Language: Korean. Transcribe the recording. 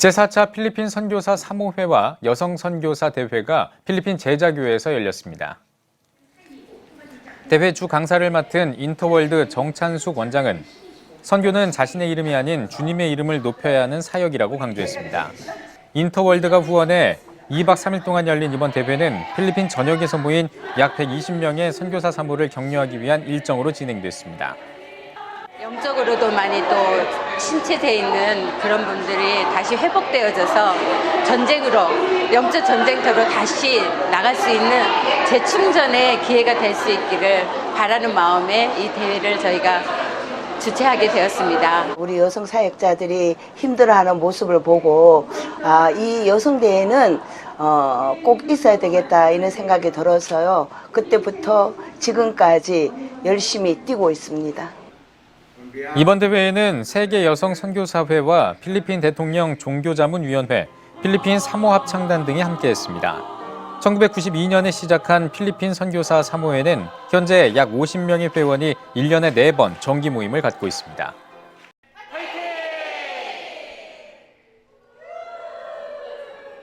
제4차 필리핀 선교사 3호회와 여성 선교사 대회가 필리핀 제자교회에서 열렸습니다. 대회 주 강사를 맡은 인터월드 정찬숙 원장은 선교는 자신의 이름이 아닌 주님의 이름을 높여야 하는 사역이라고 강조했습니다. 인터월드가 후원해 2박 3일 동안 열린 이번 대회는 필리핀 전역에서 모인 약 120명의 선교사 사모를 격려하기 위한 일정으로 진행됐습니다. 영적으로도 많이 또 신체돼 있는 그런 분들이 다시 회복되어져서 전쟁으로 영적 전쟁터로 다시 나갈 수 있는 재충전의 기회가 될 수 있기를 바라는 마음에 이 대회를 저희가 주최하게 되었습니다. 우리 여성 사역자들이 힘들어하는 모습을 보고 아, 이 여성 대회는 어, 꼭 있어야 되겠다 이런 생각이 들어서요. 그때부터 지금까지 열심히 뛰고 있습니다. 이번 대회에는 세계 여성 선교사회와 필리핀 대통령 종교자문위원회, 필리핀 사모 합창단 등이 함께했습니다. 1992년에 시작한 필리핀 선교사 사모회는 현재 약 50명의 회원이 1년에 4번 정기 모임을 갖고 있습니다.